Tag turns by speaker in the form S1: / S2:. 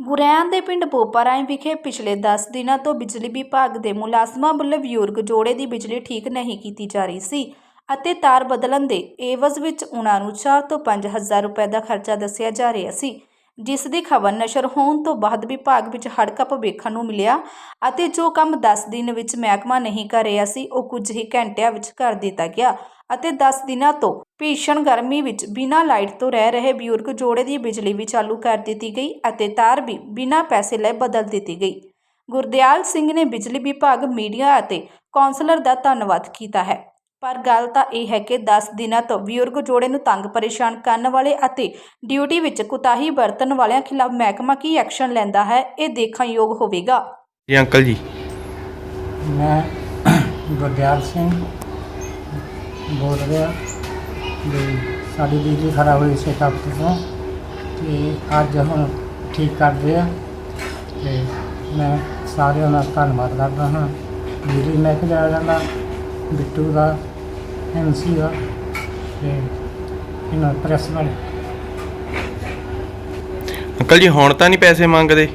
S1: ਗੁਰੈਆਂ ਦੇ ਪਿੰਡ ਬੋਪਾਰਾਏ ਵਿਖੇ ਪਿਛਲੇ 10 ਦਿਨਾਂ ਤੋਂ ਬਿਜਲੀ ਵਿਭਾਗ ਦੇ ਮੁਲਾਜ਼ਮਾਂ ਵੱਲੋਂ ਬਜ਼ੁਰਗ ਜੋੜੇ ਦੀ ਬਿਜਲੀ ਠੀਕ ਨਹੀਂ ਕੀਤੀ ਜਾ ਰਹੀ ਸੀ ਅਤੇ ਤਾਰ ਬਦਲਣ ਦੇ ਏਵਜ਼ ਵਿੱਚ ਉਹਨਾਂ ਨੂੰ 4 ਤੋਂ 5000 ਰੁਪਏ ਦਾ ਖਰਚਾ ਦੱਸਿਆ ਜਾ ਰਿਹਾ ਸੀ। ਜਿਸ ਦੀ ਖਬਰ ਨਸ਼ਰ ਹੋਣ ਤੋਂ ਬਾਅਦ ਵਿਭਾਗ ਵਿੱਚ ਹੜਕੰਪ ਵੇਖਣ ਨੂੰ ਮਿਲਿਆ ਅਤੇ ਜੋ ਕੰਮ 10 ਦਿਨ ਵਿੱਚ ਮਹਿਕਮਾ ਨਹੀਂ ਕਰ ਰਿਹਾ ਸੀ, ਉਹ ਕੁਝ ਹੀ ਘੰਟਿਆਂ ਵਿੱਚ ਕਰ ਦਿੱਤਾ ਗਿਆ ਅਤੇ 10 ਦਿਨਾਂ ਤੋਂ ਭੀਸ਼ਣ ਗਰਮੀ ਵਿੱਚ ਬਿਨਾਂ ਲਾਈਟ ਤੋਂ ਰਹਿ ਰਹੇ ਬਜ਼ੁਰਗ ਜੋੜੇ ਦੀ ਬਿਜਲੀ ਵੀ ਚਾਲੂ ਕਰ ਦਿੱਤੀ ਗਈ ਅਤੇ ਤਾਰ ਵੀ ਬਿਨਾਂ ਪੈਸੇ ਲਏ ਬਦਲ ਦਿੱਤੀ ਗਈ। ਗੁਰਦਿਆਲ ਸਿੰਘ ਨੇ ਬਿਜਲੀ ਵਿਭਾਗ, ਮੀਡੀਆ ਅਤੇ ਕੌਂਸਲਰ ਦਾ ਧੰਨਵਾਦ ਕੀਤਾ ਹੈ। ਪਰ ਗੱਲ ਤਾਂ ਇਹ ਹੈ ਕਿ 10 ਦਿਨਾਂ ਤੋਂ ਬਜ਼ੁਰਗ ਜੋੜੇ ਨੂੰ ਤੰਗ ਪਰੇਸ਼ਾਨ ਕਰਨ ਵਾਲੇ ਅਤੇ ਡਿਊਟੀ ਵਿੱਚ ਕੁਤਾਹੀ ਵਰਤਣ ਵਾਲਿਆਂ ਖਿਲਾਫ ਮਹਿਕਮਾ ਕੀ ਐਕਸ਼ਨ ਲੈਂਦਾ ਹੈ ਇਹ ਦੇਖਣ ਯੋਗ ਹੋਵੇਗਾ।
S2: ਜੀ ਅੰਕਲ ਜੀ।
S3: ਮੈਂ ਗੁਰਦਿਆਲ ਸਿੰਘ ਬੋਲ ਰਿਹਾ। ਵੀ ਸਾਡੀ ਬਿਜਲੀ ਖਰਾਬ ਹੋਈ ਸੀ ਹਫ਼ਤੇ ਤੋਂ ਤੇ ਅੱਜ ਹੁਣ ਠੀਕ ਕਰਦੇ ਆ ਤੇ ਮੈਂ ਸਾਰਿਆਂ ਦਾ ਧੰਨਵਾਦ ਕਰਦਾ ਹਾਂ। ਬਿਜਲੀ ਮਹਿਕਮੇ ਵਾਲਿਆਂ ਦਾ ਬਿੱਟੂ ਦਾ ਐਮਸੀ ਦਾ ਤੇ ਇਹਨਾਂ ਪ੍ਰੈਸ ਵਾਲੇ।
S2: ਅੰਕਲ ਜੀ, ਹੁਣ ਤਾਂ ਨਹੀਂ ਪੈਸੇ ਮੰਗਦੇ?